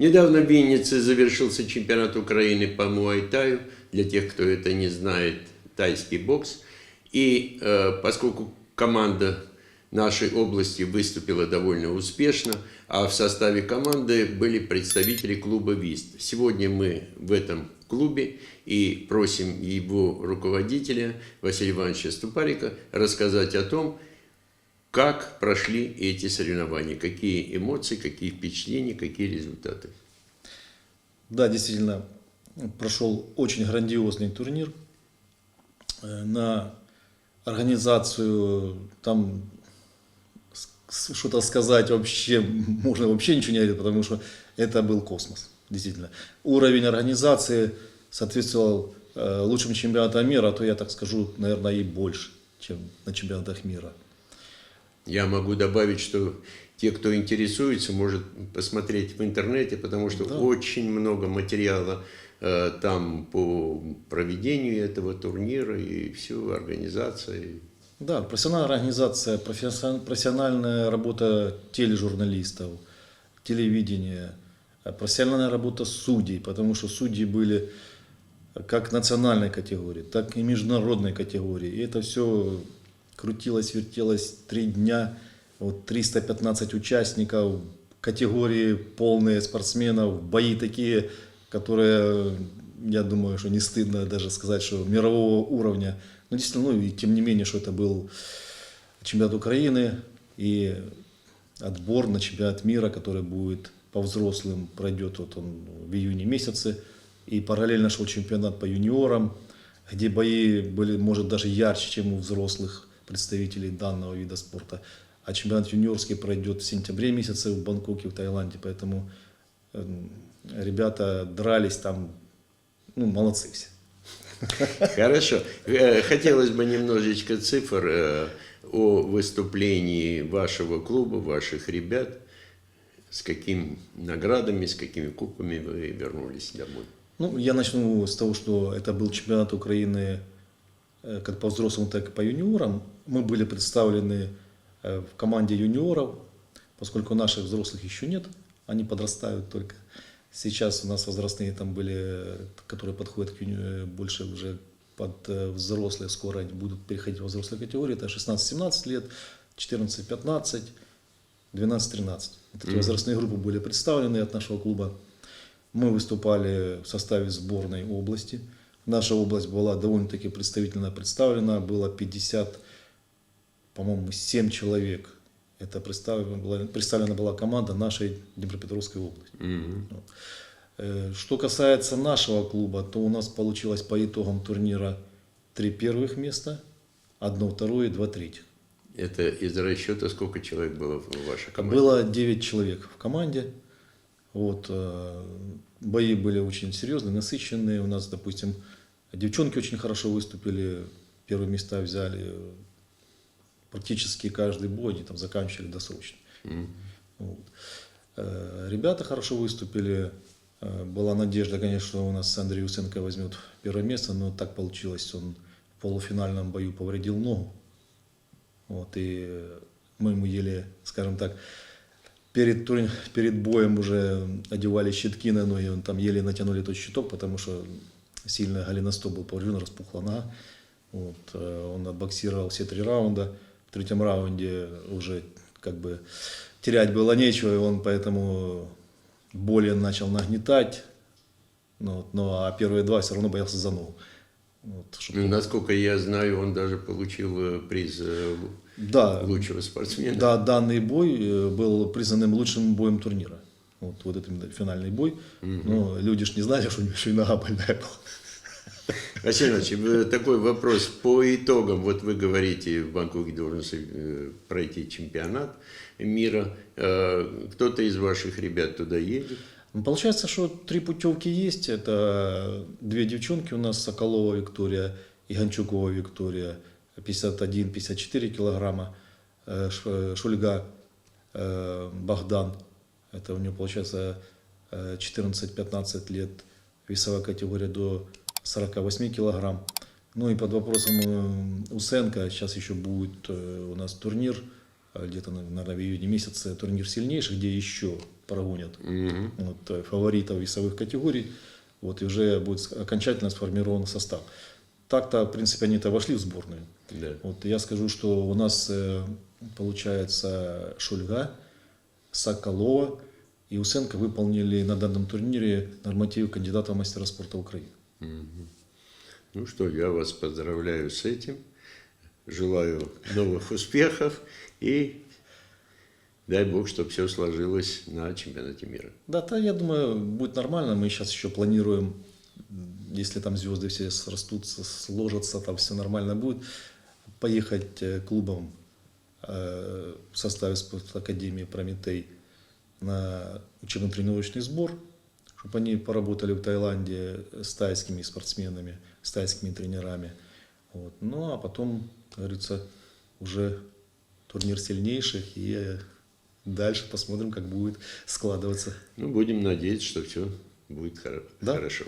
Недавно в Виннице завершился чемпионат Украины по муайтаю. Для тех, кто это не знает, тайский бокс. И э, поскольку команда нашей области выступила довольно успешно, а в составе команды были представители клуба ВИСТ. Сегодня мы в этом клубе и просим его руководителя Василия Ивановича Ступарика рассказать о том, как прошли эти соревнования, какие эмоции, какие впечатления, какие результаты. Да, действительно, прошел очень грандиозный турнир. Э, На организацию там что-то сказать вообще, можно вообще ничего не говорить, потому что это был космос, действительно. Уровень организации соответствовал э, лучшим чемпионатам мира, а то я так скажу, наверное, и больше, чем на чемпионатах мира. Я могу добавить, что те, кто интересуется, может посмотреть в интернете, потому что Да. очень много материала э, там по проведению этого турнира и всю организацию. Да, профессиональная организация, профессион- профессиональная работа тележурналистов, телевидения, э, профессиональная работа судей, потому что судьи были как национальной категории, так и международной категории. И это все крутилось, вертелось три дня, вот 315 участников, категории полные спортсменов, бои такие, которые, я думаю, что не стыдно даже сказать, что мирового уровня. Ну, действительно, ну и тем не менее, что это был чемпионат Украины и отбор на чемпионат мира, который будет по взрослым, пройдет вот он в июне месяце. И параллельно шел чемпионат по юниорам, где бои были, может, даже ярче, чем у взрослых представителей данного вида спорта. А чемпионат юниорский пройдет в сентябре месяце в Бангкоке, в Таиланде. Поэтому эм, ребята дрались там, ну, молодцы все. Хорошо. Э, Хотелось бы немножечко цифр э, о выступлении вашего клуба, ваших ребят. С какими наградами, с какими кубками вы вернулись домой? Ну, я начну с того, что это был чемпионат Украины э, как по взрослым, так и по юниорам. Мы были представлены э, в команде юниоров, поскольку наших взрослых еще нет, они подрастают только. Сейчас у нас возрастные там были, э, которые подходят к юни- э, больше уже под взрослые, скоро они будут переходить в взрослые категории, это 16-17 лет, 14-15, 12-13. Вот Такие возрастные группы были представлены от нашего клуба. Мы выступали в составе сборной области. Наша область была довольно-таки представительно представлена. Было 50, по-моему, 7 человек. Это представлена была, представлена была команда нашей Днепропетровской области. Вот. Э, Что касается нашего клуба, то у нас получилось по итогам турнира три первых места, одно второе и два третьих. Это из расчета сколько человек было в вашей команде? Было 9 человек в команде. Вот, э, бои были очень серьезные, насыщенные. У нас, допустим, девчонки очень хорошо выступили, первые места взяли. Практически каждый бой они там заканчивали досрочно. Мгм. Вот. Э, Ребята хорошо выступили. Э, Была надежда, конечно, что у нас Андрей Усенко возьмет первое место, но так получилось. Он в полуфинальном бою повредил ногу. Вот, и мы ему еле, скажем так, перед, тур- перед боем уже одевали щитки на ноги, он там еле натянули тот щиток, потому что сильно голеностоп был поврежден, распухла нога. Вот, э, он отбоксировал все три раунда. В третьем раунде уже как бы терять было нечего, и он поэтому более начал нагнетать. Ну, вот, ну, а первые два все равно боялся за ногу. Вот, чтоб- Ну, насколько я знаю, он даже получил э, приз э, да, лучшего спортсмена. Да, данный бой э, был признанным лучшим боем турнира. Вот, вот именно финальный бой. Но люди ж не знали, что у него еще и нога больная была. Василий Иванович, такой вопрос. По итогам, вот вы говорите, в Бангкоке должен э, пройти чемпионат мира. Э, Кто-то из ваших ребят туда едет? Ну, Получается, что три путевки есть. Это две девчонки у нас, Соколова Виктория и Гончукова Виктория, 51-54 килограмма. Э, Шульга Богдан, это у него получается э, 14-15 лет, весовая категория до 48 килограмм. Ну и под вопросом э, Усенко, сейчас еще будет э, у нас турнир, э, где-то, наверное, в июне месяце, турнир сильнейших, где еще прогонят Мгм. вот, фаворитов весовых категорий, вот, и уже будет окончательно сформирован состав. Так-то, в принципе, они-то вошли в сборную. Да. Вот я скажу, что у нас получается Шульга, Соколова и Усенко выполнили на данном турнире нормативы кандидата в мастера спорта Украины. Ну что, я вас поздравляю с этим. Желаю новых успехов и дай бог, чтобы все сложилось на чемпионате мира. Да, да, я думаю, будет нормально. Мы сейчас еще планируем, если там звезды все срастутся, сложатся, там все нормально будет, поехать э, клубом э, в составе спорtakademии «Прометей» на учебно-тренировочный сбор, чтобы они поработали в Таиланде с тайскими спортсменами, с тайскими тренерами. Вот. Ну, а потом, как говорится, уже турнир сильнейших и дальше посмотрим, как будет складываться. Ну, будем надеяться, что все будет хоро- Да. хорошо.